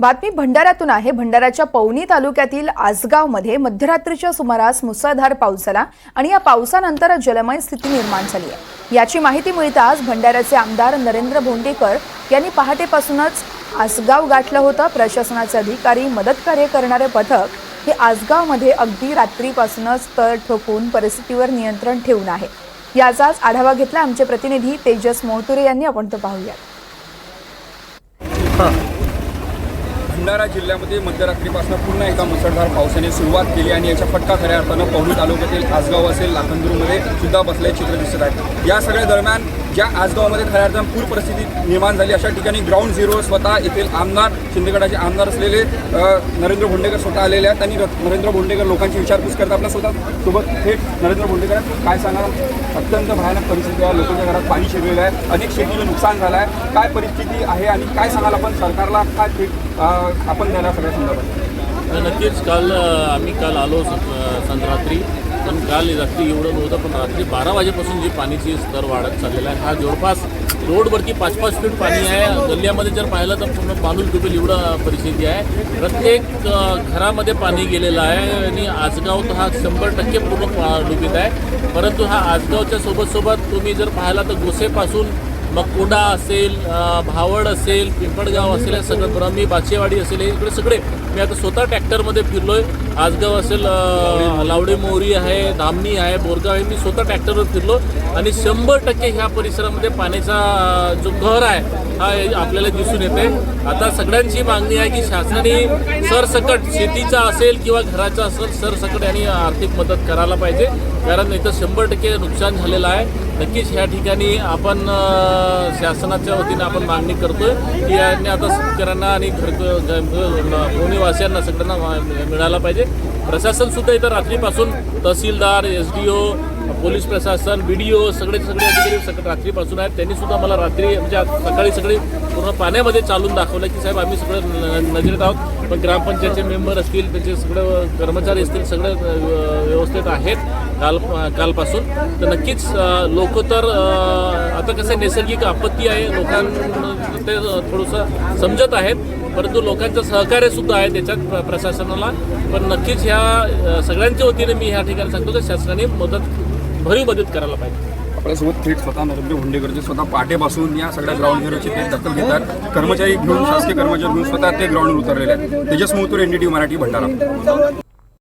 बातमी भंडाऱ्यातून आहे. भंडाऱ्याच्या पवनी तालुक्यातील आसगावमध्ये मध्यरात्रीच्या सुमारास मुसळधार पाऊस झाला आणि या पावसानंतर जलमय स्थिती निर्माण झाली आहे. याची माहिती मिळताच भंडाऱ्याचे आमदार नरेंद्र भोंडेकर यांनी पहाटेपासूनच आसगाव गाठलं होतं. प्रशासनाचे अधिकारी मदत कार्य करणारे पथक हे आसगावमध्ये अगदी रात्रीपासूनच तळ ठोकून परिस्थितीवर नियंत्रण ठेवून आहे. याचाच आढावा घेतला आमचे प्रतिनिधी तेजस मोहतुरे यांनी. आपण तो पाहूया भंडारा जिल्ह्यामध्ये मध्यरात्रीपासून पुन्हा एका मुसळधार पावसाने सुरुवात केली आणि याचा फटका खऱ्या अर्थानं पवनी तालुक्यातील आसगाव असेल लाखंदूरमध्ये सुद्धा बसल्याचे चित्र दिसत आहे या सगळ्या दरम्यान ज्या आजगावमध्ये खऱ्या अर्थानं पूर परिस्थिती निर्माण झाली अशा ठिकाणी ग्राउंड झिरो स्वतः येथील आमदार शिंदेगडाचे आमदार असलेले नरेंद्र भोंडेकर स्वतः आलेले आहेत. त्यांनी र- नरेंद्र भोंडेकर लोकांची विचारपूस करतात आपल्या स्वतः सोबत थेट नरेंद्र भोंडेकर काय सांगणार? अत्यंत भयानक परिस्थिती आहे. लोकांच्या घरात पाणी शिरलेलं आहे. अनेक शेतीला नुकसान झालं आहे. काय परिस्थिती आहे आणि काय सांगाल आपण? सरकारला काय थेट आपण द्यायला सगळ्या संदर्भात? नक्कीच. काल आम्ही काल आलो स- पण काल रात्री एवढं नव्हतं पण रात्री बारा वाजेपासून जी पाण्याची स्तर वाढत चाललेला आहे हा जवळपास रोडवरती पाच पाच फीट पाणी आहे. गल्ल्यामध्ये जर पाहिलं तर पूर्ण माणूस डुबेल एवढं परिस्थिती आहे. प्रत्येक घरामध्ये पाणी गेलेलं आहे आणि आजगाव तर हा शंभर टक्के पूर्ण पा- डुबीत आहे. परंतु हा आजगावच्या सोबत सोबत तुम्ही जर पाहिला तर गोसेपासून मग कोंडा असेल भावड असेल पिंपळगाव असेल या सगळं ब्रह्मी बाचेवाडी असेल हे इकडे सगळे. मी आता स्वतः ट्रॅक्टरमध्ये आहे आजगाव असेल लावडे मोरी आहे धामणी आहे बोरगाव आहे मी स्वतः ट्रॅक्टरवर फिरलो. आणि शंभर टक्के ह्या परिसरामध्ये पाण्याचा जो घर आहे हा आपल्याला दिसून येते आता सगळ्यांची मागणी आहे की शासनाने सरसकट शेतीचा असेल किंवा घराचा असेल सरसकट यांनी आर्थिक मदत करायला पाहिजे. कारण इथं शंभर टक्के नुकसान झालेलं आहे. नक्कीच ह्या ठिकाणी आपण शासनाच्या वतीने आपण मागणी करतोय की यांनी आता शेतकऱ्यांना आणि भूमिवासियांना सगळ्यांना मिळाला मिळायला पाहिजे. प्रशासन सुद्धा इथं रात्रीपासून तहसीलदार एस डी ओ पोलीस प्रशासन बी डी ओ सगळे सगळे अधिकारी सगळे रात्रीपासून आहेत. त्यांनी सुद्धा मला रात्री म्हणजे सकाळी सगळे पूर्ण पाण्यामध्ये चालून दाखवलं की साहेब आम्ही सगळं न- नजरेत आहोत. पण ग्रामपंचायतचे मेंबर असतील त्यांचे सगळे कर्मचारी असतील सगळे व्यवस्थेत व्यवस्थित आहेत काल कालपासून. तर नक्कीच लोक तर आता कसं आहे, नैसर्गिक आपत्ती आहे. लोकांना ते थोडंसं समजत आहेत. परंतु लोकांचं सहकार्य सुद्धा आहे त्याच्यात प्रशासनाला. पण नक्कीच ह्या सगळ्यांच्या वतीने मी ह्या ठिकाणी सांगतो की शासनाने मदत भरीव मदत करायला पाहिजे. आपल्यासोबत थेट स्वतः नरेंद्र हुंडेकरचे स्वतः पहाटेपासून या सगळ्या ग्राउंड झिरोची थेट दखल घेतात. कर्मचारी घेऊन शासकीय कर्मचारी घेऊन स्वतः ते ग्राउंडवर उतरलेले आहेत. तेजस मोहतूर एनडीटी मराठी भंडारा.